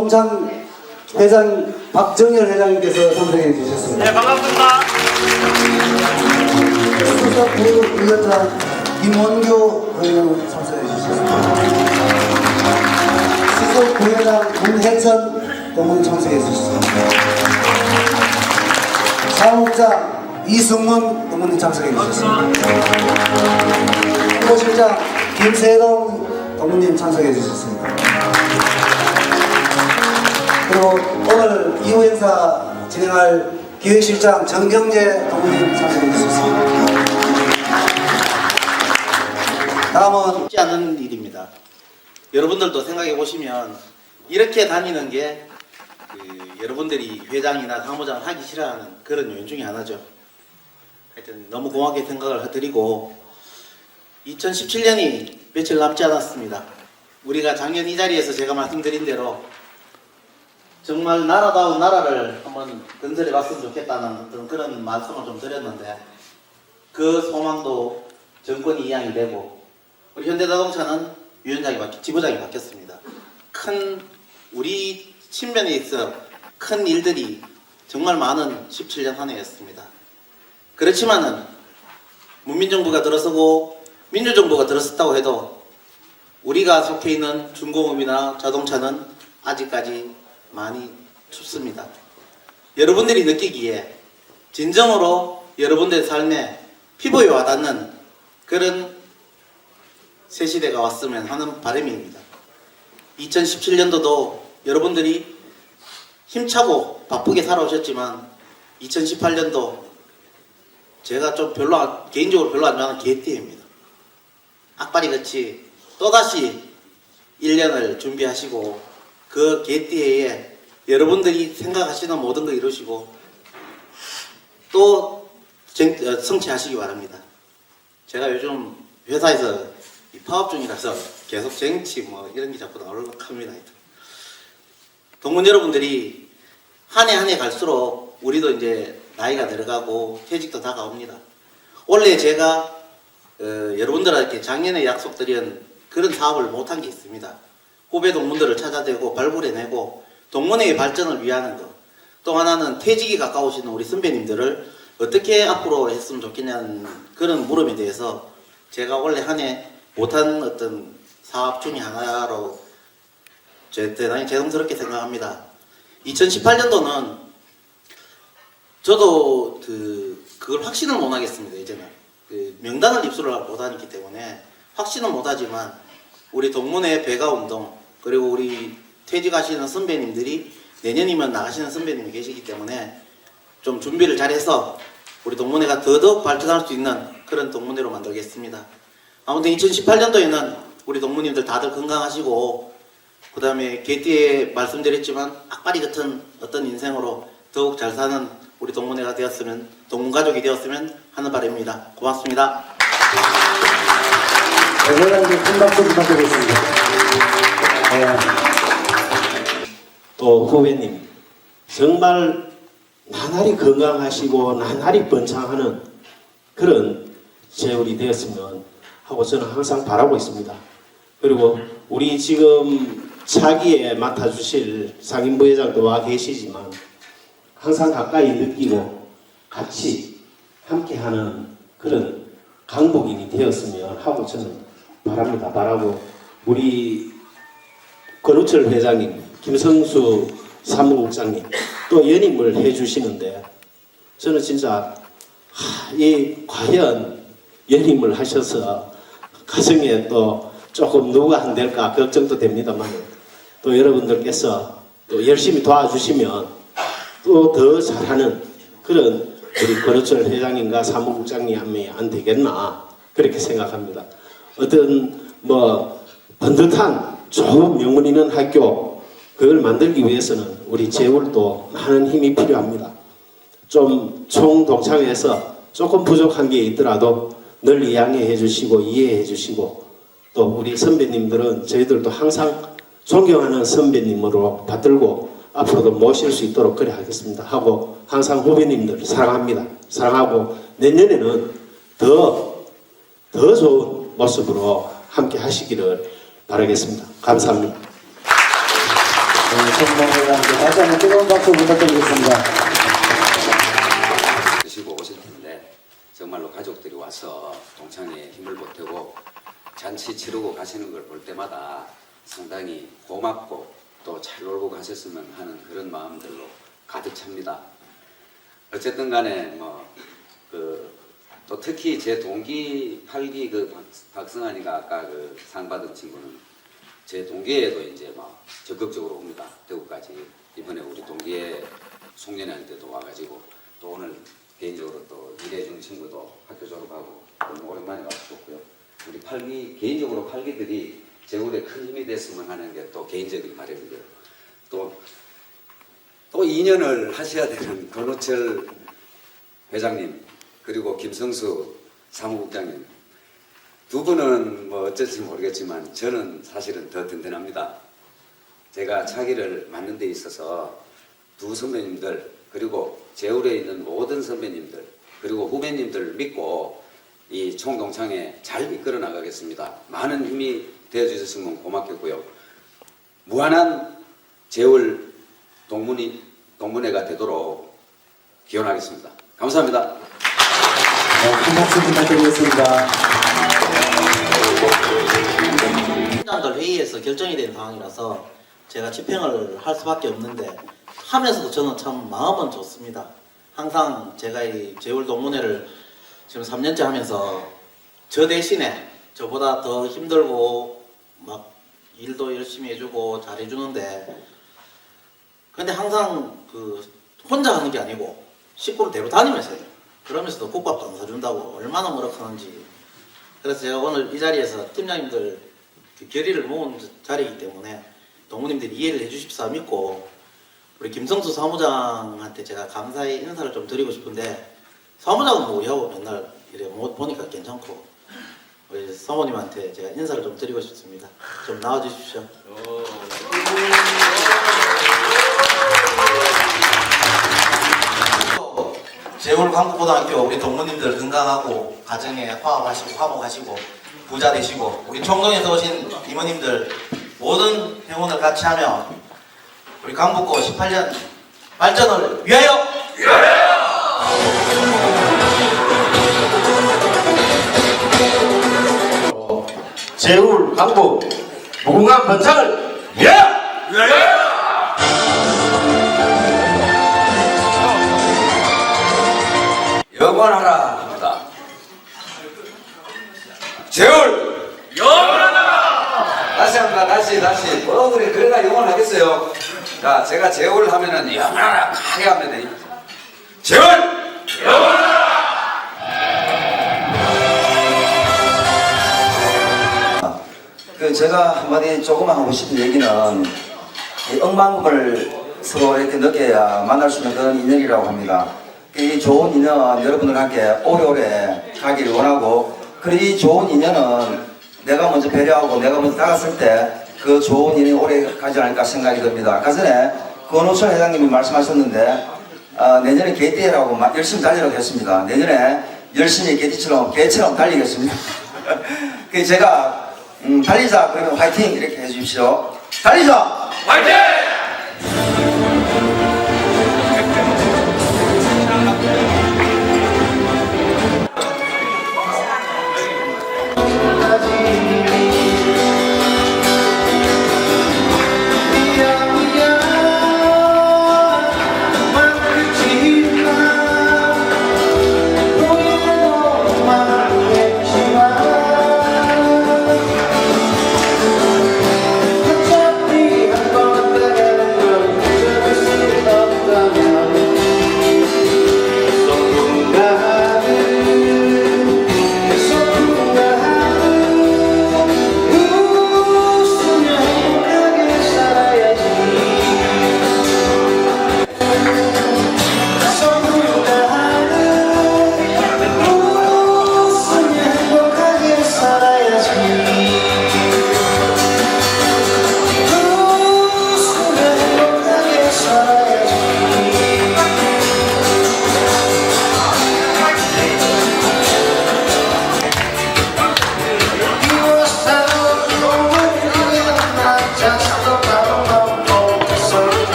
어, 총동창 회장 박정열 회장님께서 참석해 주셨습니다. 네, 반갑습니다. 수석 부위원장 김원교 의원 참석해 주셨습니다. 수석 부위원장 문혜선 동문 참석해 주셨습니다. 사무국장 이승문 동문 참석해 주셨습니다. 홍보실장 김세동 동문님 참석해 주셨습니다. 그리고 오늘 이후 행사 진행할 기획실장 정경재 동문님 참석해 주셨습니다. 다음은 쉽지 않은 일입니다. 여러분들도 생각해 보시면 이렇게 다니는 게 그, 여러분들이 회장이나 사무장을 하기 싫어하는 그런 요인 중에 하나죠. 하여튼 너무 고맙게 생각을 드리고 2017년이 며칠 남지 않았습니다. 우리가 작년 이 자리에서 제가 말씀드린 대로 정말 나라다운 나라를 한번 건설해 봤으면 좋겠다는 어떤 그런 말씀을 좀 드렸는데 그 소망도 정권이 이양이 되고 우리 현대자동차는 위원장이 바뀌, 지부장이 바뀌었습니다. 큰 우리 친면에 있어 큰 일들이 정말 많은 17년 한 해였습니다. 그렇지만은 문민정부가 들어서고 민주정부가 들어섰다고 해도 우리가 속해 있는 중공업이나 자동차는 아직까지 많이 춥습니다. 여러분들이 느끼기에 진정으로 여러분들의 삶에 피부에 와닿는 그런 새 시대가 왔으면 하는 바람입니다. 2017년도도 여러분들이 힘차고 바쁘게 살아오셨지만 2018년도 제가 좀 별로 안- 개인적으로 별로 안 좋아하는 개띠입니다. 악바리 같이 또다시 1년을 준비하시고 그 개띠해에 여러분들이 생각하시는 모든 거 이루시고 또 쟁- 어, 성취하시기 바랍니다. 제가 요즘 회사에서 이 파업 중이라서 계속 정치 뭐 이런 게 자꾸 나오려고 합니다. 동문 여러분들이 한 해 한 해 갈수록 우리도 이제 나이가 들어가고 퇴직도 다가옵니다. 원래 제가 어, 여러분들한테 작년에 약속드린 그런 사업을 못한 게 있습니다. 후배 동문들을 찾아내고 발굴해내고 동문회의 발전을 위하는 것. 또 하나는 퇴직이 가까우시는 우리 선배님들을 어떻게 앞으로 했으면 좋겠냐는 그런 물음에 대해서 제가 원래 한 해 못한 어떤 사업 중에 하나로 제 대단히 죄송스럽게 생각합니다. 2018년도는 저도 그 그걸 확신을 못 하겠습니다. 이제는 그 명단을 입수를 못 하기 때문에 확신은 못 하지만 우리 동문회 배가 운동 그리고 우리 퇴직하시는 선배님들이 내년이면 나가시는 선배님이 계시기 때문에 좀 준비를 잘해서 우리 동문회가 더더욱 발전할 수 있는 그런 동문회로 만들겠습니다. 아무튼 2018년도에는 우리 동문님들 다들 건강하시고 그 다음에 개띠에 말씀드렸지만 악바리 같은 어떤 인생으로 더욱 잘 사는 우리 동문회가 되었으면 동문가족이 되었으면 하는 바람입니다. 고맙습니다. 네, 회장님 큰 박수 부탁드리겠습니다. 네. 또 후배님 정말 나날이 건강하시고 나날이 번창하는 그런 세월이 되었으면 하고 저는 항상 바라고 있습니다. 그리고 우리 지금 차기에 맡아주실 상임부회장도 와 계시지만 항상 가까이 느끼고 같이 함께하는 그런 강복인이 되었으면 하고 저는 바랍니다. 바라고 우리 권우철 회장님, 김성수 사무국장님 또 연임을 해주시는데 저는 진짜 하, 이 과연 연임을 하셔서 가정에 또 조금 누가 안 될까 걱정도 됩니다만 또 여러분들께서 또 열심히 도와주시면 또 더 잘하는 그런 우리 권우철 회장님과 사무국장님이 안 되겠나 그렇게 생각합니다. 어떤 뭐 번듯한 좋은 명문 있는 학교 그걸 만들기 위해서는 우리 재울도 많은 힘이 필요합니다. 좀 총동창회에서 조금 부족한 게 있더라도 늘 이양해 주시고 이해해 주시고 또 우리 선배님들은 저희들도 항상 존경하는 선배님으로 받들고 앞으로도 모실 수 있도록 그래 하겠습니다. 하고 항상 후배님들 사랑합니다. 사랑하고 내년에는 더, 더 좋은 모습으로 함께 하시기를 바라겠습니다. 감사합니다. 정말 회장님께 다시 한번 뜨거운 박수 부탁드리겠습니다. 드시고 오셨는데 정말로 가족들이 와서 동창회에 힘을 보태고 잔치 치르고 가시는 걸 볼 때마다 상당히 고맙고 또 잘 놀고 가셨으면 하는 그런 마음들로 가득 찹니다. 어쨌든 간에 뭐그 또 특히 제 동기 8기 그 박, 박승환이가 아까 그 상 받은 친구는 제 동기에도 이제 막 적극적으로 옵니다. 대구까지 이번에 우리 동기에 송년회 때도 와가지고 또 오늘 개인적으로 또 일해준 친구도 학교 졸업하고 너무 오랜만에 와주셨고요. 우리 팔기 개인적으로 팔기들이 제울에 큰 힘이 됐으면 하는 게 또 개인적인 바람이고요. 또 또 2년을 하셔야 되는 권호철 회장님 그리고 김성수 사무국장님 두 분은 뭐 어쩔지 모르겠지만 저는 사실은 더 든든합니다. 제가 차기를 맡는 데 있어서 두 선배님들 그리고 제울에 있는 모든 선배님들 그리고 후배님들 믿고 이 총동창회 잘 이끌어 나가겠습니다. 많은 힘이 되어 주셨으면 고맙겠고요. 무한한 제울 동문이 동문회가 되도록 기원하겠습니다. 감사합니다. 네, 큰 박수 부탁드리겠습니다. 팀장들 회의에서 결정이 된 상황이라서 제가 집행을 할 수밖에 없는데 하면서도 저는 참 마음은 좋습니다. 항상 제가 이 제울 동문회를 지금 3년째 하면서 저 대신에 저보다 더 힘들고 막 일도 열심히 해주고 잘해주는데 근데 항상 그 혼자 하는 게 아니고 식구를 데려 다니면서 해요. 그러면서도 국밥도 안 사준다고 얼마나 뭐라카는지 그래서 제가 오늘 이 자리에서 팀장님들 그 결의를 모은 자리이기 때문에 동무님들이 이해를 해주십사 믿고 우리 김성수 사무장한테 제가 감사의 인사를 좀 드리고 싶은데 사무장은 뭐 우리하고 맨날 이래 못 보니까 괜찮고 우리 사모님한테 제가 인사를 좀 드리고 싶습니다. 좀 나와주십시오. 제울 광고고등학교 우리 동무님들 건강하고 가정에 화합하시고 화목하시고 부자 되시고 우리 총동에서 오신 이모님들 모든 행운을 같이 하며 우리 강북고 18년 발전을 위하여! 제울 강북 무궁한 번창을 위하여! 영원하라 합니다. 제울 영원하라. 다시 합니다. 다시 다시. 뭐 그래 그래가 영원하겠어요. 자 제가 제울 하면은 영원하라 크게 하면 돼. 제울 그 제가 한마디 조금만 하고 싶은 얘기는 이 억만금을 서로 이렇게 느껴야 만날 수 있는 그런 인연이라고 합니다. 이 좋은 인연 여러분들과 함께 오래오래 가기를 원하고 그리고 이 좋은 인연은 내가 먼저 배려하고 내가 먼저 다갔을 때 그 좋은 인연이 오래 가지 않을까 생각이 듭니다. 아까 전에 권호철 회장님이 말씀하셨는데 아, 내년에 개띠라고 막 열심히 달리라고 했습니다. 내년에 열심히 개띠처럼 개처럼 달리겠습니다. 그 제가 음, 달리자 그러면 화이팅 이렇게 해주십시오. 달리자. 어차피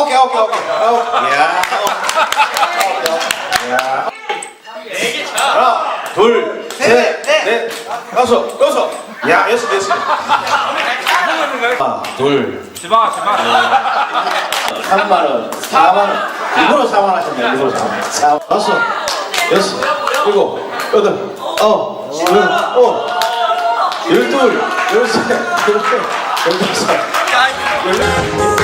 오케이 오케이 오케이. 아, 오케이. 야. 오케이. 야. 네개 차. 하나, 둘, 네, 셋, 네. 넷, 다섯, 여섯. 야, 여섯, 여섯. 하나, 둘, 지방 지방. 3만 원, 4만 원. 일부러 4만 원 하셨네. 일부러 4만 원. 사- 다섯, 여섯, 일곱, 여덟, 아홉, 열, 어, 열둘, 열셋, 열넷, 열다섯, 열여섯.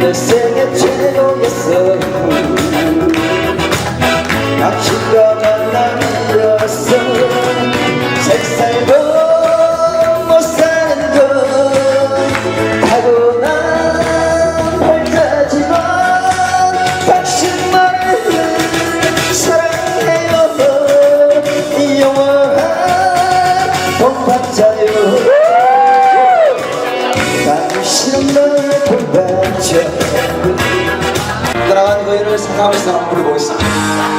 the same. 사람 부르고 있어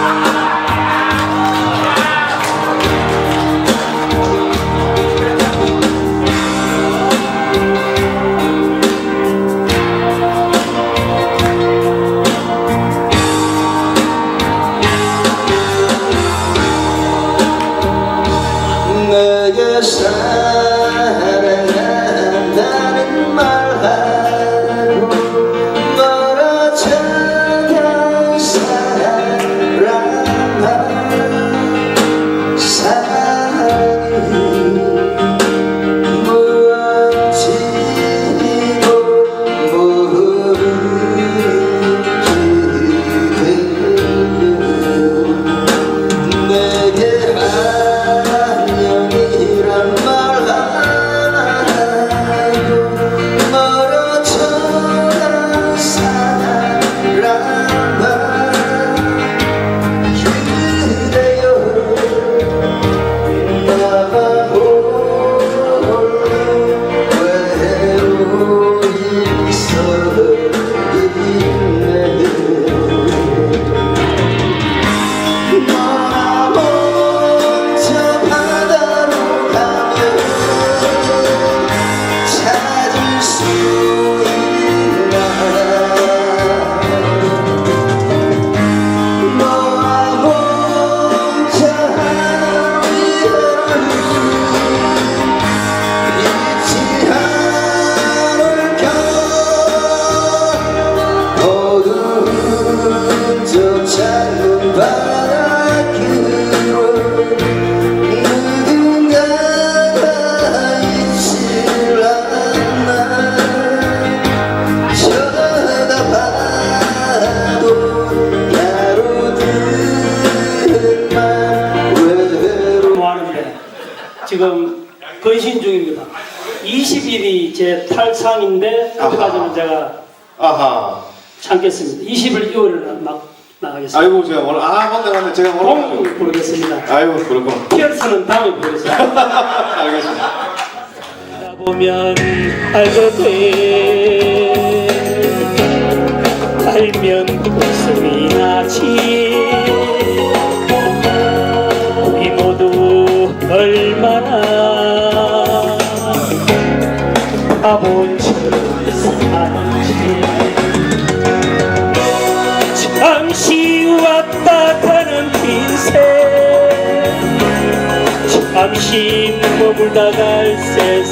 아이고 제가 오늘 아 맞네 맞네 제가 오늘 공 부르겠습니다. 아이고 그렇구나. 피어스는 다음에 부르겠습니다. 알겠습니다. 보면 알게 돼 알면 웃음이 나지 우리 모두 얼마나 잠시 머물다 갈세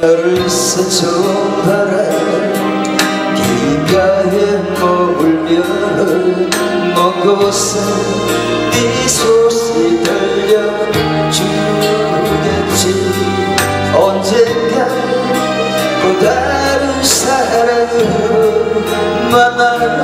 너를 스쳐봐라 비가에 머물면 먼 곳에 네. 소식 들려주겠지 언젠가 또 다른 사랑으로 만날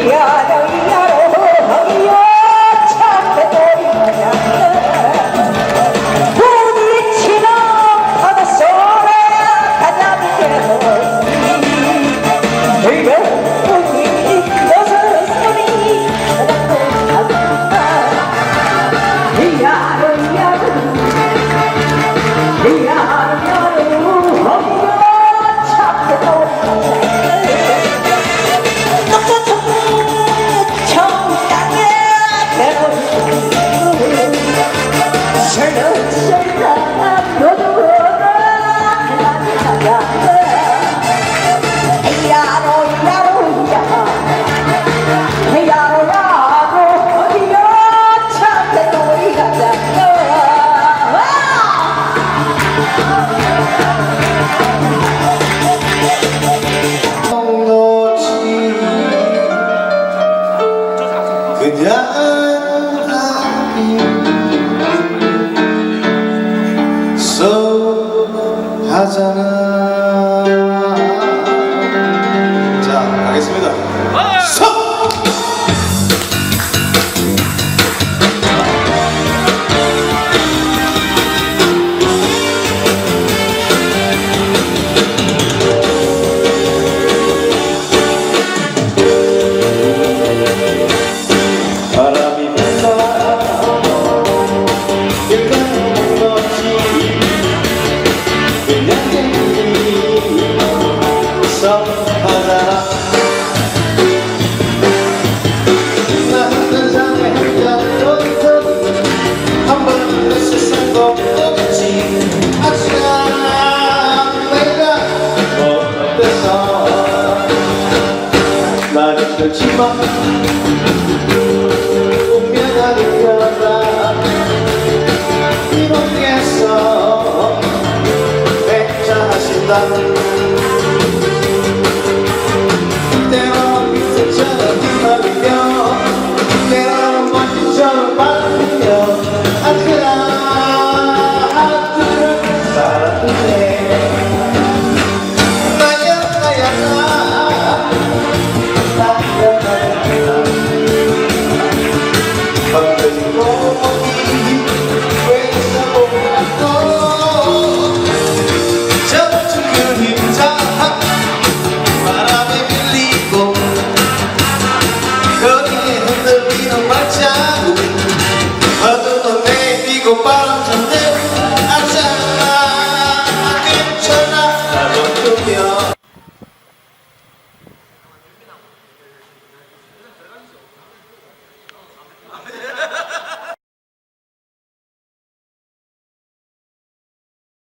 Yeah.